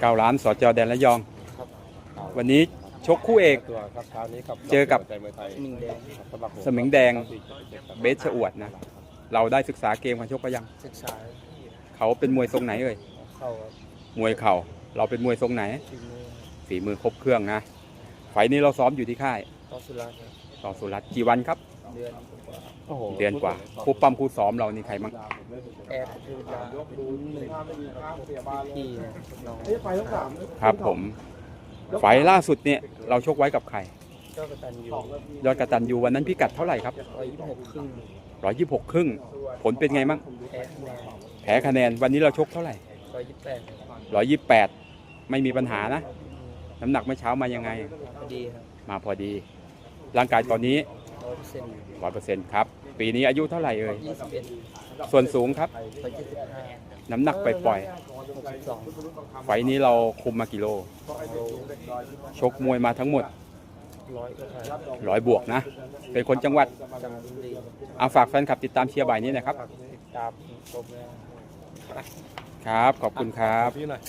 เก้าล้านสจแดนระยองครับวันนี้ชกคู่เอก ตัวครับเช้านี้กับเจอกับ ใจเมืองไทยหนึ่งแดงสมัครสมิงแดงเบสชะอวดนะ เราได้ศึกษาเกมการชกก็ยัง ศึกษาเขาเป็นมวยทรงไหนเอ่ย เข้าครับมวยเข่า เราเป็นมวยทรงไหนฝีมือฝีมือครบเครื่องนะ ไฟล์นี้เราซ้อมอยู่ที่ค่ายต่อสุราษฎร์ครับต่อสุรัตน์กี่วันครับ เดือนกว่า โอ้โหเดือนกว่าครูปั๊มครูซ้อมเรานี่ใครมั่งแอดคือลาเป็นหนึ่งพี่น้องครับผม ไฟล์ล่าสุดเนี่ยเราชกไว้กับใครเจ้ากตันอยู่ยอดกระตันยูวันนั้นพิกัดเท่าไหร่ครับร้อยยี่สิบหกครึ่งร้อยยี่สิบหกครึ่ง ผลเป็นไงมั่งแพ้คะแนนแพ้คะแนนวันนี้เราชกเท่าไหร่ร้อยยี่สิบแปดร้อยยี่สิบแปดไม่มีปัญหานะ น้ำหนักเมื่อเช้ามายังไง พอดีครับ มาพอดี ร่างกายตอนนี้ร้อย เปอร์เซ็นต์ร้อยเปอร์เซ็นต์ครับ ปีนี้อายุเท่าไหร่เอ่ยยี่สิบเอ็ดส่วนสูงครับร้อยเจ็ดสิบห้าน้ำหนักไปปล่อยหกสิบสองๆไฟล์นี้เราคุมมากี่โลโลชกมวยมาทั้งหมดร้อยกว่าไทยร้อยบวกนะ เป็นคนจังหวัดจังหวัดบุรีเอาฝากแฟนคลับติดตามเชียร์บ่ายนี้นะครับ ฝากติดตามชมนะครับ ขอบคุณครับ พี่หน่อย